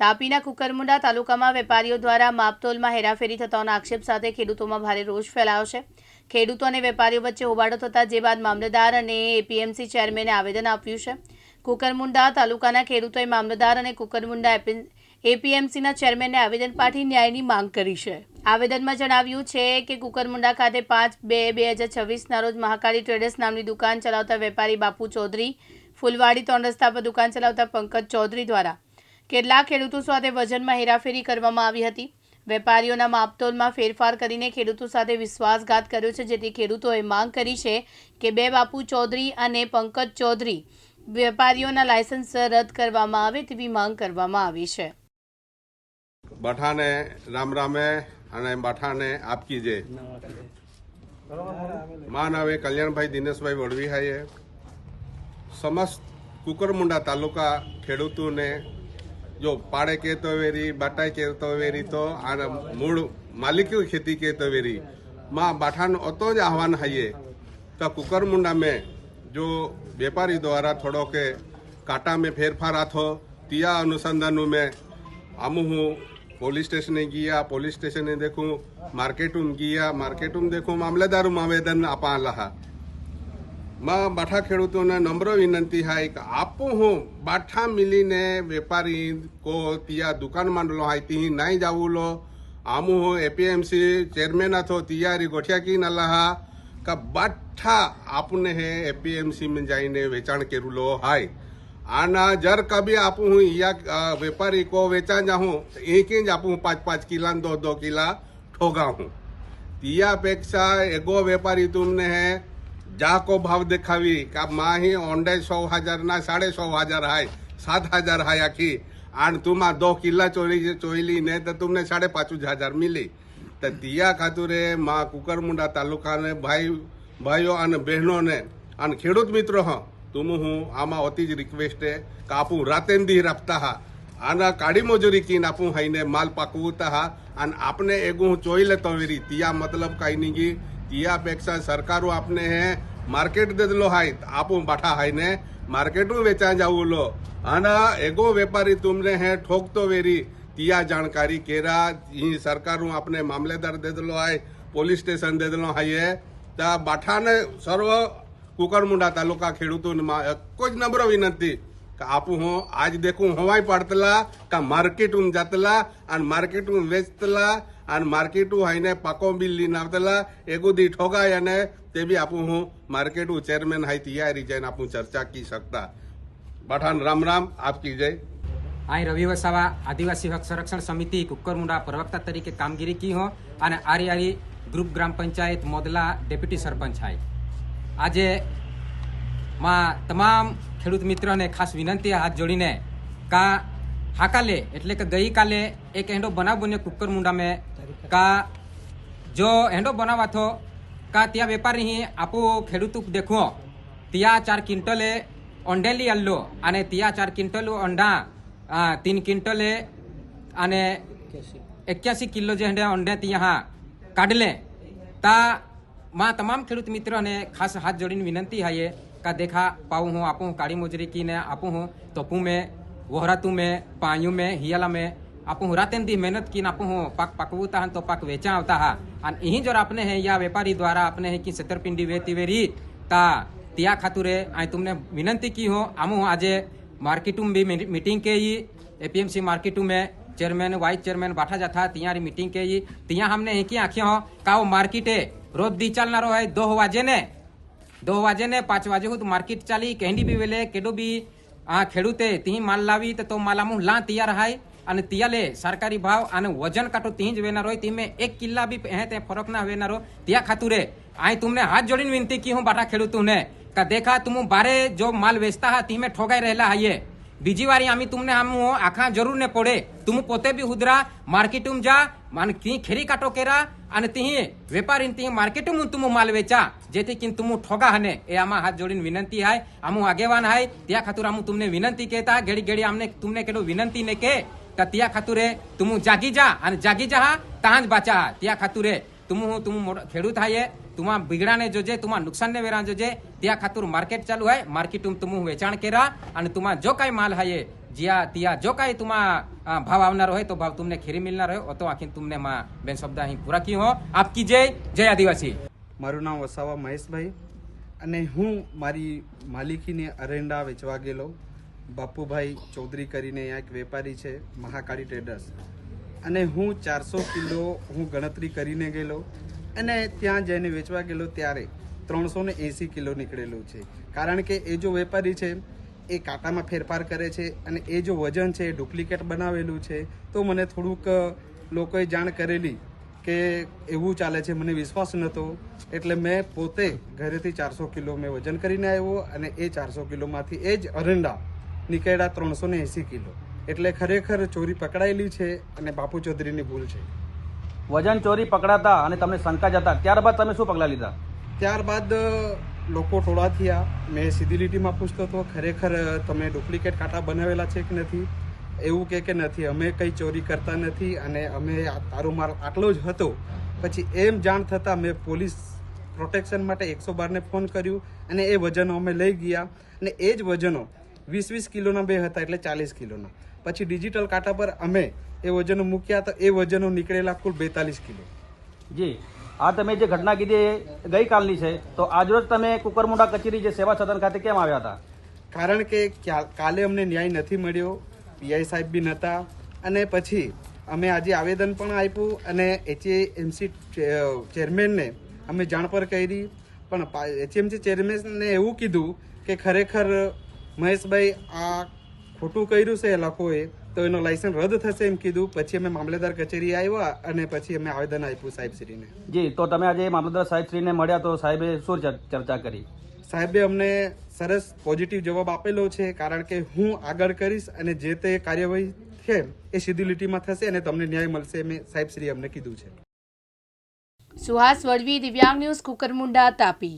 તાપીના કુકરમુંડા તાલુકામાં વેપારીઓ દ્વારા માપતોલમાં હેરાફેરી થતાના આક્ષેપ સાથે ખેડૂતોમાં ભારે રોષ ફેલાયો છે. ખેડૂતો અને વેપારીઓ વચ્ચે હોબાળો થતા જે બાદ મામલતદાર અને એપીએમસી ચેરમેને આવેદન આપ્યું છે. કુકરમુંડા તાલુકાના ખેડૂતોએ મામલતદાર અને કુકરમુંડા એપીએમસીના ચેરમેનને આવેદન પાઠવી ન્યાયની માંગ કરી છે. આવેદનમાં જણાવ્યું છે કે કુકરમુંડા ખાતે પાંચ બે બે હજાર છવ્વીસના રોજ મહાકાળી ટ્રેડર્સ નામની દુકાન ચલાવતા વેપારી બાપુ ચૌધરી, ફૂલવાડી ત્રણ રસ્તા પર દુકાન ચલાવતા પંકજ ચૌધરી દ્વારા કેટલાક ખેડૂતો સાથે વજનમાં હેરાફેરી કરવામાં આવી હતી. વેપારીઓના માપતોલમાં ફેરફાર કરીને ખેડૂતો સાથે વિશ્વાસઘાત કર્યો છે, જેથી ખેડૂતોએ માંગ કરી છે કે બે બાપુ ચૌધરી અને પંકજ ચૌધરી વેપારીઓના લાયસન્સ રદ કરવામાં આવે તેવી માંગ કરવામાં આવી છે. બઠાને રામ રામે અને બઠાને આપકી જે માન હવે કલ્યાણભાઈ દિનેશભાઈ વડવીહાઈએ સમસ્ત કુકરમુંડા તાલુકા ખેડૂતોને જો પાડે કે તવેરી બાટા કે તવેરી તો આના મૂળ માલિકી ખેતી કે તવેરી માં બાઠાનો અતો જ આહવાન હાઈએ. તો કુકરમુંડા મેં જો વેપારી દ્વારા થોડો કે કાંટા મેં ફેરફાર આથો, તિયા અનુસંધાનનું મેં આમું હું પોલીસ સ્ટેશને ગયા, પોલીસ સ્ટેશને દેખું માર્કેટુમ ગયા માર્કેટુમ દેખું, મામલેદારું માવેદન આપા લહા. માં બાઠા ખેડૂતોને નમ્ર વિનંતી હાય કે આપો હું. બાઠા મિલીને વેપારી કો તિયા દુકાન માંડલો હાય તી નાઈ જાવું લો. આમુ હું એપીએમસી ચેરમેન હતો તિયારી ગોઠિયા કી નલાહા કે બાઠા આપને હે એપીએમસી માં જઈને વેચાણ કરું લો, હાય. આના જર કભી આપું હું, ઈયા વેપારી કો વેચાણ જાહું એક જ આપું હું પાંચ પાંચ કિલા દો દો કિલા ઠોગા હું. તિયા અપેક્ષા એગો વેપારી તુમને હે જાકો ભાવ દેખાવી કે માહી ઓંડે સો હજાર ના સાડે સો હજાર હાય, સાત હજાર હાય આખી. આણ તુમાં દો કિલ્લા ચોરી ચોઈલી ને તો તુમને સાડે પાંચ હજાર મિલી. તો દિયા ખાતુરે, માં કુકરમુંડા તાલુકાને, ભાઈ, ભાઈઓ અને બહેનોને અને ખેડૂત મિત્રો હ તુમ હું આમાં હોતી જ રિક્વેસ્ટ હે કે આપું રાતેન્દી રાખતા હા આના કાળી મજૂરી કીન આપું હઈને માલ પાકવું તા હા અને આપને એગું ચોઈ લેતો વેરી. તિયા મતલબ કાંઈ નહીં સરકારો આપને હે? માર્કેટ દેદલો હાય, આપું બાઠા હાઈને માર્કેટું વેચા જાવું લો. અને એગો વેપારી તુમને હે ઠોકતો વેરી. તિયા જાણકારી કેરા? ઈ સરકારું આપને મામલેદાર દેદલો હાય, પોલીસ સ્ટેશન દેદલો હાય. તા બાઠાને સર્વ કુકરમુંડા તાલુકા ખેડૂતોને કોઈ જ નમ્ર વિનંતી. આપું હું, આજ દેખું હવાઈ પાડતલા, કા માર્કેટું જાતલા અને માર્કેટું વેચતલા અને માર્કેટું હાઈને પાકો બિલ લઈને આવતલા એગુદી ઠોગાય અને તે બી આપું હું માર્કેટું ચેરમેન હાઈ તૈયારી જઈને આપું ચર્ચા કી શકતા. બાઠાન, રામ રામ, આપકી જય. અહીં રવિ વસાવા આદિવાસી હક સંરક્ષણ સમિતિ કુકરમુંડા પ્રવક્તા તરીકે કામગીરી કી હો અને આરી આરી group gram panchayat Modla deputy sarpanch hi આજે માં તમામ ખેડૂત મિત્રોને ખાસ વિનંતી હાથ જોડીને કા હાકાલે, એટલે કે ગઈકાલે એક હેંડો બનાવ બન્યો કુકરમુંડા મેં કા જો હેંડો બનાવા થો કા ત્યાં વેપારી હી આપો ખેડૂત દેખો. ત્યાં ચાર ક્વિન્ટલે અંડેલી અલ્લો અને ત્યાં ચાર ક્વિન્ટલ અંડા તીન ક્વિન્ટલે અને એક્યાસી કિલો જે હંડે અંડે ત્યાં કાઢલે. તા માં તમામ ખેડૂત મિત્રોને ખાસ હાથ જોડીને વિનંતી હાઈએ का देखा, पाऊ हूँ, आपू काड़ी मुजरी की ने, आपू हूँ, तोपू में, वोहरातू में, पायू में, हियाला में, आपू रातें दी मेहनत की नापू हूँ, पाक पकवू तहन तो पाक वेचा होता है। और यही जो आपने है, या व्यापारी द्वारा आपने है कि सेतरपिंडी वे तिवेरी ता तिया खातुरे आई तुमने विनंती की हो, आमू आज मार्केटू भी मीटिंग के ही एपीएमसी मार्केटू में, चेयरमैन, वाइस चेयरमैन बैठा जाता, तियारी मीटिंग के ही तिया हमने एक ही आँखें हो का वो मार्केटे, रोज दी चलना रो है दो वाजे जेने દો વાગે ને પાંચ વાગે હું માર્કેટ ચાલી કેંડી બી વેલે કેડો બી આ ખેડૂતે તી માલ લાવી તો માલામું લા તૈયાર હાય અને તિયાલે સરકારી ભાવ અને વજન કાંટો ત્યાં જ વેનારો હોય તીમે એક કિલ્લા બી હે તે ફરક ના વેનારો ત્યાં ખાતું રે અહીં તુમને હાથ જોડીને વિનંતી કી હું બાટા ખેડૂતું ને કા દેખા તુમ બારે જો માલ વેચતા હા તીમે ઠોગાઈ રહેલા હાઈએ બીજી વારી આમી તુમને આમ આખા જરૂર ને પડે તું પોતે બી હુદરા માર્કેટમાં જા आणि ती खेरी काटो केरा आणि तिही व्यापारीन तिही मार्केट तुम्ही माल वेचा जेथे की तुम्ही ठोगा हने ए आम्हा हात जोडीन विनंती आहे आमू आगेवान आहे त्या खातूर आमू तुमने विनंती केता घेडी घेडी आमने तुमने केडो विनंती ने के तर त्या खातुरे तुम्ही जागी जा आणि जागी जा तहाच बाचा हा त्या खातुरे तुम्ही तुम्ही खेडूत आहे तुम्हा बिगडाने जोजे तुम्हा नुकसानने वेरा जोजे त्या खातूर मार्केट चालू आहे मार्केटून तुम्ही वेचाण केरा आणि तुम्हा जो काही माल आहे जिया तिया जो काही तुम्हा अ, भाव आवणार હોય તો ભાવ તમને ખેરી મિલનાર હોય તો આખી તમને માં બેન શબ્દ અહીં પૂરા કી હો આપકી જય જય આદિવાસી મારું નામ વસાવા મહેશભાઈ અને હું મારી માલિકીને અરેંડા વેચવા ગયેલો બાપુભાઈ ચૌધરી કરીને અહીંયા એક વેપારી છે મહાકાળી ટ્રેડર્સ અને હું ચારસો કિલો હું ગણતરી કરીને ગયેલો અને ત્યાં જઈને વેચવા ગયેલો ત્યારે ત્રણસો ને એંસી કિલો નીકળેલું છે કારણ કે એ જો વેપારી છે એ કાંટામાં ફેરફાર કરે છે અને એ જો વજન છે એ ડુપ્લિકેટ બનાવેલું છે તો મને થોડુંક લોકોએ જાણ કરેલી કે એવું ચાલે છે મને વિશ્વાસ નહોતો. એટલે મેં પોતે ઘરેથી ચારસો કિલો મેં વજન કરીને આવ્યો અને એ ચારસો કિલોમાંથી એ જ અરંડા નીકળ્યા ત્રણસો ને એંસી કિલો. એટલે ખરેખર ચોરી પકડાયેલી છે અને બાપુ ચૌધરીની ભૂલ છે. વજન ચોરી પકડાતા અને તમને શંકા જતા. ત્યારબાદ તમે શું પગલાં લીધા? ત્યારબાદ લોકો ટોળા થયા મેં સીધી લીટીમાં પૂછતો હતો, ખરેખર તમે ડુપ્લિકેટ કાંટા બનાવેલા છે કે નથી? એવું કે કે નથી. અમે કંઈ ચોરી કરતા નથી અને અમે તારો માલ આટલો જ હતો. પછી એમ જાણ થતાં મેં પોલીસ પ્રોટેક્શન માટે એકસો બારને ફોન કર્યું અને એ વજનો અમે લઈ ગયા. અને એ જ વજનો વીસ વીસ કિલોના બે હતા એટલે ચાલીસ કિલોના. પછી ડિજિટલ કાંટા પર અમે એ વજનો મૂક્યા તો એ વજનો નીકળેલા કુલ બેતાલીસ કિલો. જી. આ તમે જે ઘટના કીધી એ ગઈકાલની છે. તો આજરોજ તમે કુકરમુંડા કચેરી જે સેવા સદન ખાતે કેમ આવ્યા હતા? કારણ કે કાલે અમને ન્યાય નથી મળ્યો, પીઆઈ સાહેબ બી નહોતા અને પછી અમે આજે આવેદન પણ આપ્યું અને એચએમસી ચેરમેનને અમે જાણ પર કરી, પણ એચએમસી ચેરમેનને એવું કીધું કે ખરેખર મહેશભાઈ આ ખોટું કર્યું છે એ લોકોએ તો એનો લાયસન્સ રદ થશે એમ કીધું. પછી અમે મામલેદાર કચેરી આવ્યા અને પછી અમે આવેદન આપ્યું સાહેબશ્રીને જી તો તમે આજે મામલતદાર સાહેબશ્રીને મળ્યા તો સાહેબે શું ચર- ચર્ચા કરી? સાહેબે અમને સરસ પોઝિટિવ જવાબ આપેલો છે કારણ કે હું આગળ કરીશ અને જે તે કાર્યવાહી છે એ સીધી લીટીમાં થશે અને તમને ન્યાય મળશે એમ સાહેબશ્રીએ અમને કીધું છે. સુહાસ વડવી દિવ્યાંગ ન્યૂઝ કુકરમુંડા તાપી.